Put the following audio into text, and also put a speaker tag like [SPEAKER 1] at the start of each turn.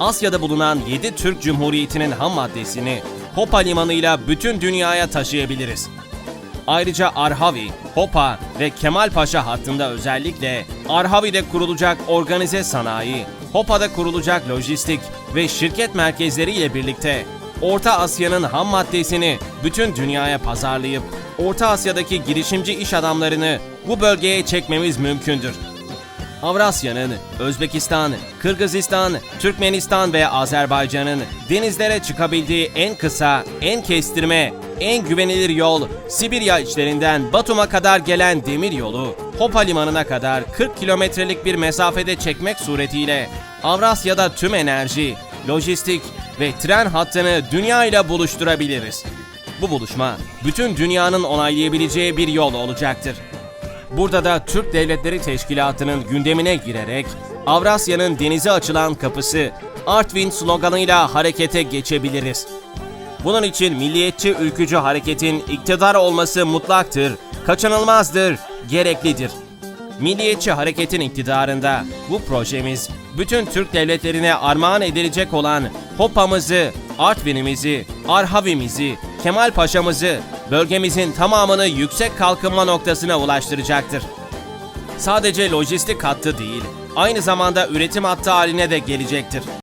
[SPEAKER 1] Asya'da bulunan 7 Türk Cumhuriyeti'nin ham maddesini Hopa limanıyla bütün dünyaya taşıyabiliriz. Ayrıca Arhavi, Hopa ve Kemalpaşa hattında özellikle Arhavi'de kurulacak organize sanayi, Hopa'da kurulacak lojistik ve şirket merkezleri ile birlikte Orta Asya'nın ham maddesini bütün dünyaya pazarlayıp Orta Asya'daki girişimci iş adamlarını bu bölgeye çekmemiz mümkündür. Avrasya'nın, Özbekistan, Kırgızistan, Türkmenistan ve Azerbaycan'ın denizlere çıkabildiği en kısa, en kestirme, en güvenilir yol Sibirya içlerinden Batum'a kadar gelen demir yolu Hopa limanına kadar 40 kilometrelik bir mesafede çekmek suretiyle Avrasya'da tüm enerji, lojistik ve tren hattını dünya ile buluşturabiliriz. Bu buluşma bütün dünyanın onaylayabileceği bir yol olacaktır. Burada da Türk Devletleri Teşkilatı'nın gündemine girerek Avrasya'nın denize açılan kapısı Artvin sloganıyla harekete geçebiliriz. Bunun için milliyetçi ülkücü hareketin iktidar olması mutlaktır, kaçınılmazdır, gereklidir. Milliyetçi hareketin iktidarında bu projemiz bütün Türk devletlerine armağan edilecek olan Hopa'mızı, Artvin'imizi, Arhavimizi, Kemal Paşa'mızı, bölgemizin tamamını yüksek kalkınma noktasına ulaştıracaktır. Sadece lojistik hattı değil, aynı zamanda üretim hattı haline de gelecektir.